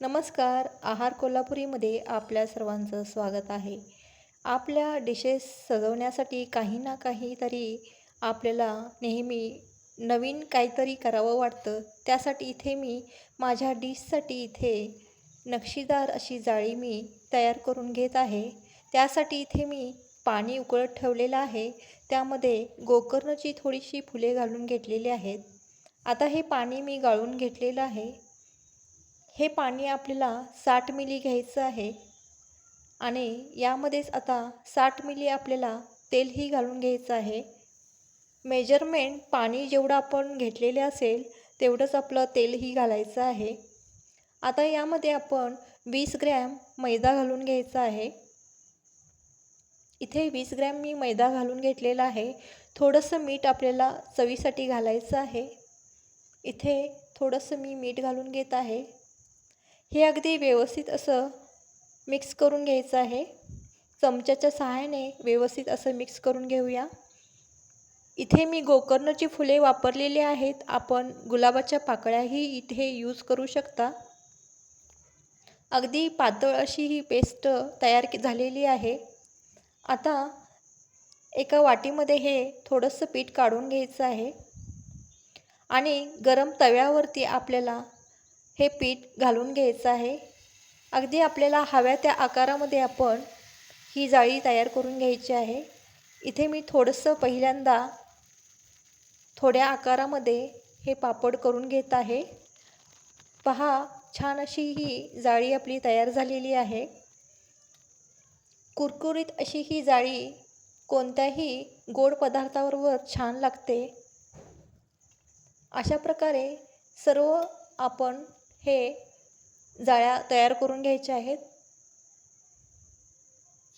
नमस्कार आहार कोल्हापुरीमध्ये आपल्या सर्वांचं स्वागत आहे. आपल्या डिशेस सजवण्यासाठी काही ना काहीतरी आपल्याला नेहमी नवीन काहीतरी करावं वाटतं. त्यासाठी इथे मी माझ्या डिशसाठी इथे नक्षीदार अशी जाळी मी तयार करून घेत आहे. त्यासाठी इथे मी पाणी उकळत ठेवलेलं आहे. त्यामध्ये गोकर्णची थोडीशी फुले घालून घेतलेली आहेत. आता हे पाणी मी गाळून घेतलेलं आहे. हे पाणी आपल्याला साठ मिली घ्यायचं आहे. आणि यामध्येच आता साठ मिली आपल्याला तेलही घालून घ्यायचं आहे. मेजरमेंट पाणी जेवढं आपण घेतलेले असेल तेवढंच आपलं तेलही घालायचं आहे. आता यामध्ये आपण वीस ग्रॅम मैदा घालून घ्यायचा आहे. इथे वीस ग्रॅम मी मैदा घालून घेतलेला आहे. थोडंसं मीठ आपल्याला चवीसाठी घालायचं आहे. इथे थोडंसं मी मीठ घालून घेत आहे. हे अगदी व्यवस्थित असं मिक्स करून घ्यायचं आहे. चमच्याच्या सहाय्याने व्यवस्थित असं मिक्स करून घेऊया. इथे मी गोकर्णची फुले वापरलेली आहेत. आपण गुलाबाच्या पाकळ्याही इथे यूज करू शकता. अगदी पातळ अशी ही पेस्ट तयार झालेली आहे. आता एका वाटीमध्ये हे थोडंसं पीठ काढून घ्यायचं आहे. आणि गरम तव्यावरती आपल्याला हे पीठ घालून घ्यायचं आहे. अगदी आपल्याला हव्या त्या आकारामध्ये आपण ही जाळी तयार करून घ्यायची आहे. इथे मी थोडंसं पहिल्यांदा थोड्या आकारामध्ये हे पापड करून घेत आहे. पहा छान अशी ही जाळी आपली तयार झालेली आहे. कुरकुरीत अशी ही जाळी कोणत्याही गोड पदार्थाबरोबर छान लागते. अशा प्रकारे सर्व आपण हे जाळ्या तयार करून घ्यायच्या आहेत.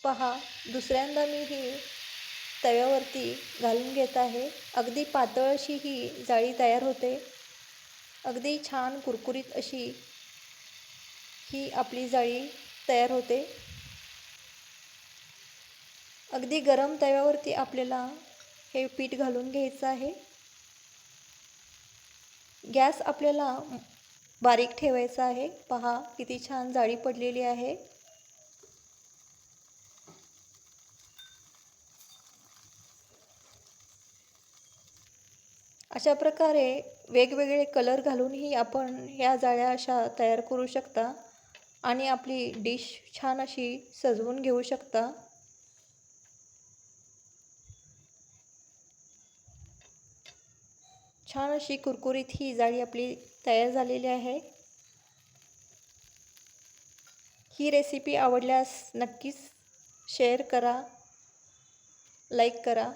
पहा दुसऱ्यांदा मी ही तव्यावरती घालून घेत आहे. अगदी पातळ अशी ही जाळी तयार होते. अगदी छान कुरकुरीत अशी ही आपली जाळी तयार होते. अगदी गरम तव्यावरती आपल्याला हे पीठ घालून घ्यायचं आहे. गॅस आपल्याला बारीक ठेवायचा आहे. पहा किती छान जाळी पडलेली आहे. अशा प्रकारे वेगवेगळे कलर घालूनही आपण ह्या जाळ्या अशा तयार करू शकता आणि आपली डिश छान अशी सजवून घेऊ शकता. छान अशी कुरकुरीत ही जाळी आपली तयार झालेली आहे. ही रेसिपी आवडल्यास नक्कीच शेअर करा लाईक करा.